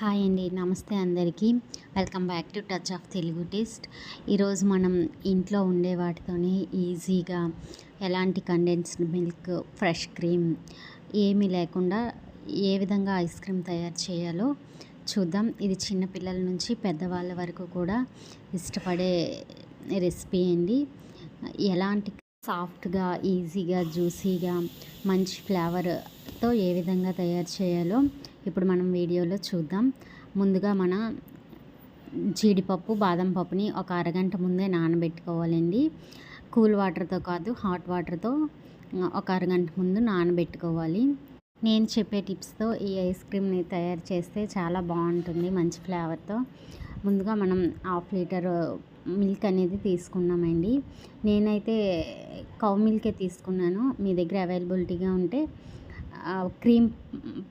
Hi అండి. నమస్తే అందరికీ. Welcome back to touch of Telugu taste. ఈరోజు మనం ఇంట్లో ఉండే వాటితోనే ఈజీగా ఎలాంటి కండెన్స్డ్ మిల్క్ ఫ్రెష్ క్రీమ్ ఏమీ లేకుండా ఏ విధంగా ఐస్ క్రీమ్ తయారు చేయాలో చూద్దాం. ఇది చిన్నపిల్లల నుంచి పెద్దవాళ్ళ వరకు కూడా ఇష్టపడే రెసిపీ అండి. ఎలాంటి సాఫ్ట్గా ఈజీగా జ్యూసీగా మంచి ఫ్లేవర్ తో ఏ విధంగా తయారు చేయాలో ఇప్పుడు మనం వీడియోలో చూద్దాం. ముందుగా మన జీడిపప్పు బాదం పప్పుని ఒక అరగంట ముందే నానబెట్టుకోవాలండి. కూల్ వాటర్తో కాదు హాట్ వాటర్తో ఒక అరగంట ముందు నానబెట్టుకోవాలి. నేను చెప్పే టిప్స్తో ఈ ఐస్ క్రీమ్ని తయారు చేస్తే చాలా బాగుంటుంది మంచి ఫ్లేవర్తో ముందుగా మనం హాఫ్ లీటర్ మిల్క్ అనేది తీసుకున్నామండి. నేనైతే కౌ మిల్కే తీసుకున్నాను. మీ దగ్గర అవైలబిలిటీగా ఉంటే క్రీమ్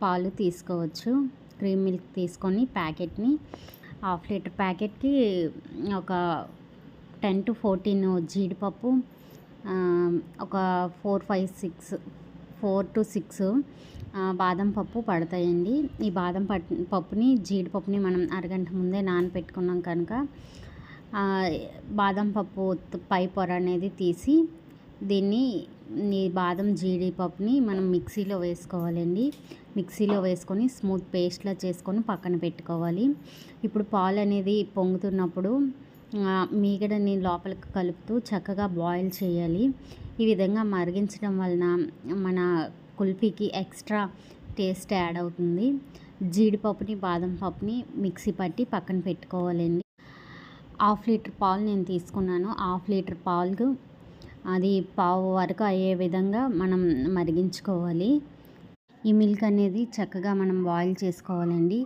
పాలు తీసుకోవచ్చు. క్రీమ్ మిల్క్ తీసుకొని ప్యాకెట్ని హాఫ్ లీటర్ ప్యాకెట్కి ఒక టెన్ టు ఫోర్టీన్ జీడిపప్పు ఒక four five six four to six బాదం పప్పు పడతాయండి. ఈ బాదం పప్పుని జీడిపప్పుని మనం అరగంట ముందే నానపెట్టుకున్నాం కనుక బాదం పప్పు పై పొర అనేది తీసి దీన్ని ఈ బాదం జీడిపప్పుని మనం మిక్సీలో వేసుకోవాలండి. మిక్సీలో వేసుకొని స్మూత్ పేస్ట్లా చేసుకొని పక్కన పెట్టుకోవాలి. ఇప్పుడు పాలు అనేది పొంగుతున్నప్పుడు మీగడని లోపలికి కలుపుతూ చక్కగా బాయిల్ చేయాలి. ఈ విధంగా మరిగించడం వలన మన కుల్ఫీకి ఎక్స్ట్రా టేస్ట్ యాడ్ అవుతుంది. జీడిపప్పుని బాదం పప్పుని మిక్సీ పట్టి పక్కన పెట్టుకోవాలండి. హాఫ్ లీటర్ పాలు నేను తీసుకున్నాను. హాఫ్ లీటర్ పాలు అది పావు వరకు అయ్యే విధంగా మనం మరిగించుకోవాలి. ఈ మిల్క్ అనేది చక్కగా మనం బాయిల్ చేసుకోవాలండి.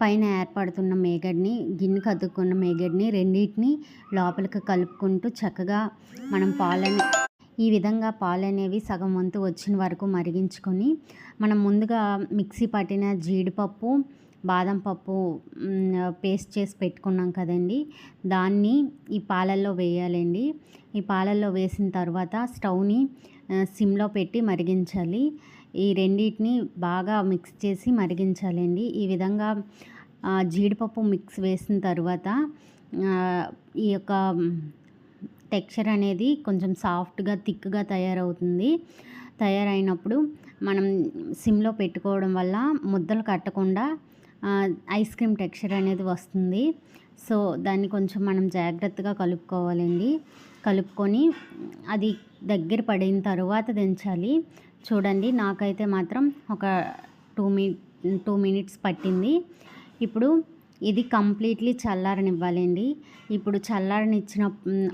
పైన ఏర్పడుతున్న మేగడ్ని గిన్నె కదుక్కున్న మేగడ్ని రెండింటిని లోపలికి కలుపుకుంటూ చక్కగా మనం పాలని ఈ విధంగా పాలు అనేవి సగం వంతు వచ్చిన వరకు మరిగించుకొని మనం ముందుగా మిక్సీ పట్టిన జీడిపప్పు బాదం పప్పు పేస్ట్ చేసి పెట్టుకున్నాం కదండి. దాన్ని ఈ పాలల్లో వేయాలండి. ఈ పాలల్లో వేసిన తర్వాత స్టవ్ని సిమ్లో పెట్టి మరిగించాలి. ఈ రెండింటిని బాగా మిక్స్ చేసి మరిగించాలండి. ఈ విధంగా జీడిపప్పు మిక్స్ వేసిన తర్వాత ఈ యొక్క టెక్స్చర్ అనేది కొంచెం సాఫ్ట్గా థిక్గా తయారవుతుంది. తయారైనప్పుడు మనం సిమ్లో పెట్టుకోవడం వల్ల ముద్దలు కట్టకుండా ఐస్ క్రీమ్ టెక్స్చర్ అనేది వస్తుంది. సో దాన్ని కొంచెం మనం జాగ్రత్తగా కలుపుకోవాలండి. కలుపుకొని అది దగ్గర పడిన తర్వాత దించాలి. చూడండి నాకైతే మాత్రం ఒక టూ మినిట్ టూ మినిట్స్ పట్టింది. ఇప్పుడు ఇది కంప్లీట్లీ చల్లారనివ్వాలండి. ఇప్పుడు చల్లారనిచ్చిన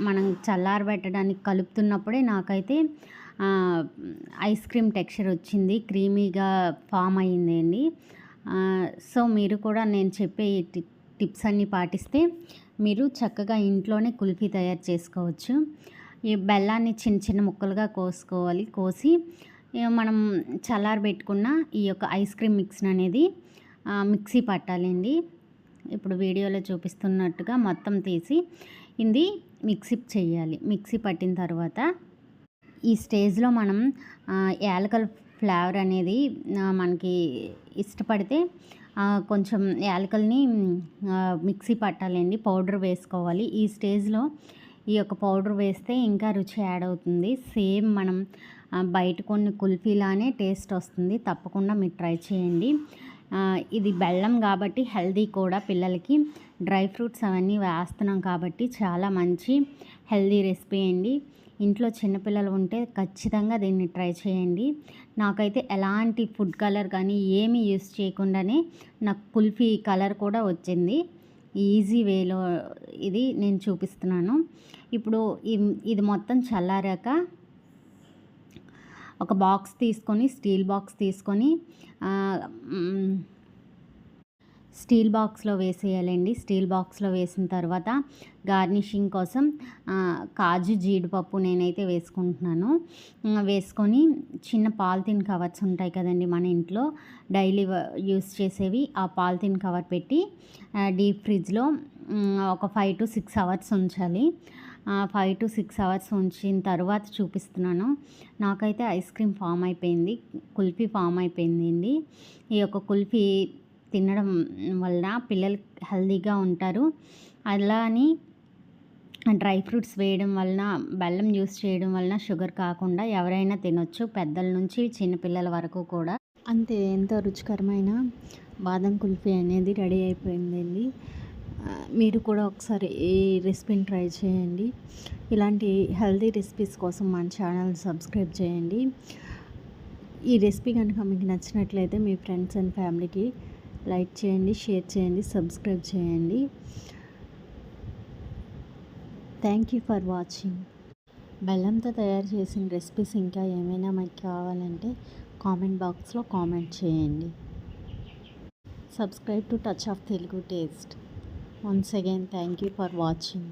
మనం చల్లారబెట్టడానికి కలుపుతున్నప్పుడే నాకైతే ఐస్ క్రీమ్ టెక్స్చర్ వచ్చింది. క్రీమీగా ఫామ్ అయ్యిందండి సో మీరు కూడా నేను చెప్పే టిప్స్ అన్నీ పాటిస్తే మీరు చక్కగా ఇంట్లోనే కుల్ఫీ తయారు చేసుకోవచ్చు. ఈ బెల్లాన్ని చిన్న చిన్న ముక్కలుగా కోసుకోవాలి. కోసి మనం చల్లారబెట్టుకున్న ఈ యొక్క ఐస్ క్రీమ్ మిక్స్ అనేది మిక్సీ పట్టాలండి. ఇప్పుడు వీడియోలో చూపిస్తున్నట్టుగా మొత్తం తీసి ఇది మిక్సీ చేయాలి. మిక్సీ పట్టిన తర్వాత ఈ స్టేజ్లో మనం యాలకల ఫ్లేవర్ అనేది మనకి ఇష్టపడితే కొంచెం యాలకల్ని మిక్సీ పట్టాలండి. పౌడర్ వేసుకోవాలి. ఈ స్టేజ్లో ఈ యొక్క పౌడర్ వేస్తే ఇంకా రుచి యాడ్ అవుతుంది. సేమ్ మనం బయట కొన్ని కుల్ఫీలానే టేస్ట్ వస్తుంది. తప్పకుండా మీరు ట్రై చేయండి. ఇది బెల్లం కాబట్టి హెల్దీ కూడా పిల్లలకి. డ్రై ఫ్రూట్స్ అవన్నీ వేస్తున్నాం కాబట్టి చాలా మంచి హెల్దీ రెసిపీ అండి. ఇంట్లో చిన్నపిల్లలు ఉంటే ఖచ్చితంగా దీన్ని ట్రై చేయండి. నాకైతే ఎలాంటి ఫుడ్ కలర్ కానీ ఏమీ యూస్ చేయకుండానే నాకు కుల్ఫీ కలర్ కూడా వచ్చింది. ఈజీ వేలో ఇది నేను చూపిస్తున్నాను. ఇప్పుడు ఇది మొత్తం చల్లారాక ఒక బాక్స్ తీసుకొని స్టీల్ బాక్స్ తీసుకొని స్టీల్ బాక్స్లో వేసేయాలండి. స్టీల్ బాక్స్లో వేసిన తర్వాత గార్నిషింగ్ కోసం కాజు జీడిపప్పు నేనైతే వేసుకుంటున్నాను. వేసుకొని చిన్న పాలిథిన్ కవర్స్ ఉంటాయి కదండి మన ఇంట్లో. డైలీ యూస్ చేసేవి ఆ పాలిథిన్ కవర్ పెట్టి డీప్ ఫ్రిడ్జ్లో ఒక ఫైవ్ టు సిక్స్ అవర్స్ ఉంచాలి. ఫైవ్ టు సిక్స్ అవర్స్ ఉంచిన తర్వాత చూపిస్తున్నాను. నాకైతే ఐస్ క్రీమ్ ఫామ్ అయిపోయింది. కుల్ఫీ ఫామ్ అయిపోయింది అండి ఈ యొక్క కుల్ఫీ తినడం వలన పిల్లలు హెల్దీగా ఉంటారు. అలా అని డ్రై ఫ్రూట్స్ వేయడం వలన బెల్లం యూస్ చేయడం వలన షుగర్ కాకుండా ఎవరైనా తినొచ్చు పెద్దల నుంచి చిన్నపిల్లల వరకు కూడా. అంతే ఎంతో రుచికరమైన బాదం కుల్ఫీ అనేది రెడీ అయిపోయిందండి. మీరు కూడా ఒకసారి ఈ రెసిపీని ట్రై చేయండి. ఇలాంటి హెల్తీ రెసిపీస్ కోసం మన ఛానల్ సబ్స్క్రైబ్ చేయండి. ఈ రెసిపీ కనుక మీకు నచ్చినట్లయితే మీ ఫ్రెండ్స్ అండ్ ఫ్యామిలీకి లైక్ చేయండి షేర్ చేయండి సబ్స్క్రైబ్ చేయండి. థ్యాంక్ యూ ఫర్ వాచింగ్ బెల్లంతో తయారు చేసిన రెసిపీస్ ఇంకా ఏమైనా మీకు కావాలంటే కామెంట్ బాక్స్లో కామెంట్ చేయండి. Subscribe to touch of Telugu taste once again thank you for watching